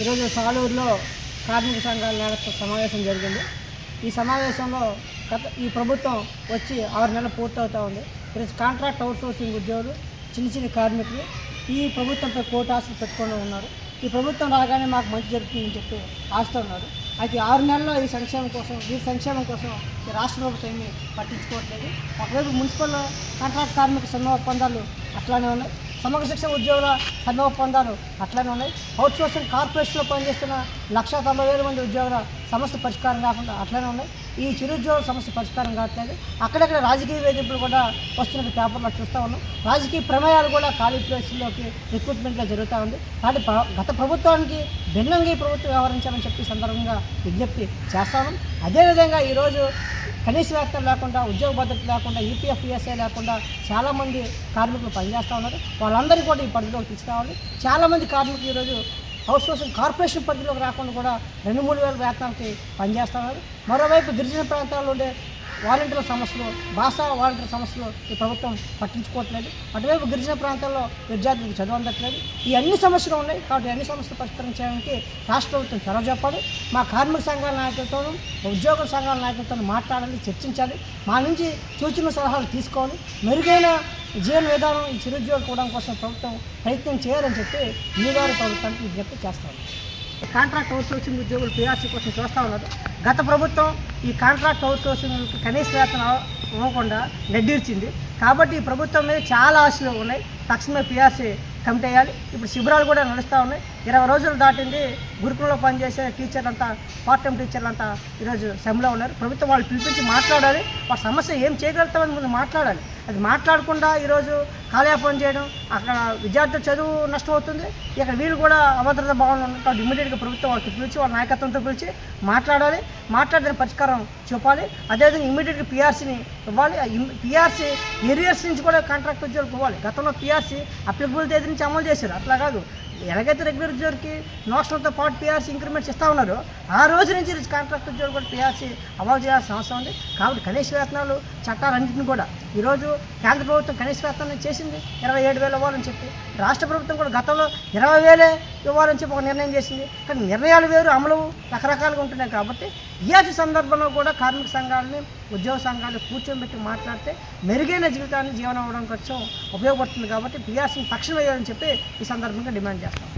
ఈరోజు సాలూరులో కార్మిక సంఘాల నేతల సమావేశం జరిగింది. ఈ సమావేశంలో గత ఈ ప్రభుత్వం వచ్చి ఆరు నెలలు పూర్తవుతూ ఉంది. ఈరోజు కాంట్రాక్ట్ అవుట్సోర్సింగ్ ఉద్యోగులు చిన్న చిన్న కార్మికులు ఈ ప్రభుత్వంపై కోర్టు ఆశలు పెట్టుకొని ఉన్నారు. ఈ ప్రభుత్వం రాగానే మాకు మంచి జరుగుతుందని చెప్పి ఆశతో ఉన్నారు. అయితే ఆరు నెలల్లో ఈ సంక్షేమం కోసం ఈ సంక్షేమం కోసం ఈ రాష్ట్ర ప్రభుత్వం ఏమీ పట్టించుకోవట్లేదు. ఒకవైపు మున్సిపల్ కాంట్రాక్ట్ కార్మిక సమ్మె ఒప్పందాలు అట్లానే ఉన్నాయి. సమగ్ర శిక్షణ ఉద్యోగుల సమ్మె ఒప్పందాలు అట్లనే ఉన్నాయి. అవుట్ సోర్సింగ్ కార్పొరేషన్లో పనిచేస్తున్న లక్ష తొంభై వేల మంది ఉద్యోగుల సమస్య పరిష్కారం కాకుండా అట్లనే ఉన్నాయి. ఈ చిరుద్యోగుల సమస్య పరిష్కారం కావట్లేదు. అక్కడక్కడ రాజకీయ వేధింపులు కూడా వస్తున్న పేపర్లో చూస్తూ ఉన్నాం. రాజకీయ ప్రమేయాలు కూడా ఖాళీ ప్లేసుల్లోకి రిక్రూట్మెంట్లో జరుగుతూ ఉంది. కాబట్టి గత ప్రభుత్వానికి భిన్నంగా ఈ ప్రభుత్వం వ్యవహరించాలని చెప్పి సందర్భంగా విజ్ఞప్తి చేస్తాను అదేవిధంగా ఈరోజు కనీస వేతనం లేకుండా ఉద్యోగ భద్రత లేకుండా ఈపీఎఫ్ ఈఎస్ఐ లేకుండా చాలామంది కార్మికులు పనిచేస్తూ ఉన్నారు. వాళ్ళందరికీ కూడా ఈ పరిధిలోకి తీసుకురావాలి. చాలామంది కార్మికులు ఈరోజు హౌస్ సోర్సింగ్ కార్పొరేషన్ పరిధిలోకి రాకుండా కూడా రెండు మూడు వేల వేతనాలకి పనిచేస్తున్నారు. మరోవైపు గిరిజన ప్రాంతాల్లో ఉండే వాలంటీర్ల సమస్యలు భాషా వాలంటీర్ సమస్యలు ఈ ప్రభుత్వం పట్టించుకోవట్లేదు. అటువైపు గిరిజన ప్రాంతాల్లో విద్యార్థులకు చదువు అందట్లేదు. ఈ అన్ని సమస్యలు ఉన్నాయి కాబట్టి అన్ని సమస్యలు పరిష్కరించడానికి రాష్ట్ర ప్రభుత్వం చొరవ చెప్పాలి. మా కార్మిక సంఘాల నాయకులతోనూ ఉద్యోగ సంఘాల నాయకులతో మాట్లాడాలి చర్చించాలి. మా నుంచి సూచన సలహాలు తీసుకోవాలి. మెరుగైన జీవన విధానం ఈ చిరుద్యోగం కూడా కోసం ప్రభుత్వం ప్రయత్నం చేయాలని చెప్పి మీగారు ప్రభుత్వానికి విజ్ఞప్తి చేస్తాను కాంట్రాక్ట్ అవుట్సోర్సింగ్ ఉద్యోగులు పీఆర్సీ కోసం చూస్తూ ఉన్నారు. గత ప్రభుత్వం ఈ కాంట్రాక్ట్ అవుట్సోర్సింగ్ కనీస వేతనం ఇవ్వకుండా నెడ్డిర్చింది. కాబట్టి ఈ ప్రభుత్వం మీద చాలా ఆశలు ఉన్నాయి. తక్షణమే పీఆర్సీ కమిటీ వేయాలి. ఇప్పుడు శిబిరాలు కూడా నడుస్తూ ఉన్నాయి. ఇరవై రోజులు దాటింది గురుకులంలో పనిచేసే టీచర్లంతా పార్ట్ టైం టీచర్లంతా ఈరోజు సెమ్లో ఉన్నారు. ప్రభుత్వం వాళ్ళు పిలిపించి మాట్లాడాలి. వాళ్ళ సమస్య ఏం చేయగలుగుతామని ముందు మాట్లాడాలి. అది మాట్లాడకుండా ఈరోజు కాలయాపన చేయడం అక్కడ విద్యార్థుల చదువు నష్టం అవుతుంది ఇక్కడ వీళ్ళు కూడా అభద్రత భావన ఉంది కాబట్టి ఇమ్మీడియట్గా ప్రభుత్వం వాళ్ళకి పిలిచి వాళ్ళ నాయకత్వంతో పిలిచి మాట్లాడాలి. మాట్లాడిన పరిష్కారం చూపాలి. అదేవిధంగా ఇమీడియట్గా పిఆర్సీని ఇవ్వాలి. పిఆర్సీ ఏరియర్స్ నుంచి కూడా కాంట్రాక్ట్ ఉద్యోగులకు ఇవ్వాలి గతంలో పిఆర్సీ అప్లికబుల్ తేదీ నుంచి అమలు చేశారు. అట్లా కాదు. ఎలాగైతే రెగ్యులర్ ఉద్యోగికి నోషనల్తో పాటు పీఆర్సీ ఇంక్రిమెంట్స్ ఇస్తా ఉన్నారో ఆ రోజు నుంచి కాంట్రాక్ట్ ఉద్యోగులు కూడా పీఆర్సీ అమలు చేయాల్సిన అవసరం ఉంది. కాబట్టి కనీస వేతనాలు చట్టాలన్నింటినీ కూడా ఈరోజు కేంద్ర ప్రభుత్వం కనీస వేతనం చేసింది ఇరవై ఏడు వేలు ఇవ్వాలని చెప్పి. రాష్ట్ర ప్రభుత్వం కూడా గతంలో ఇరవై వేలే ఇవ్వాలని చెప్పి ఒక నిర్ణయం చేసింది. కానీ నిర్ణయాలు వేరు అమలు రకరకాలుగా ఉంటున్నాయి కాబట్టి ఇయాచి సందర్భంలో కూడా కార్మిక సంఘాలని ఉద్యోగ సంఘాలు కూర్చోబెట్టి మాట్లాడితే మెరుగైన జీవితాన్ని జీవనం అవ్వడం కోసం ఉపయోగపడుతుంది కాబట్టి పిఆర్సీని తక్షణం వేయాలని చెప్పి ఈ సందర్భంగా డిమాండ్ చేస్తాం.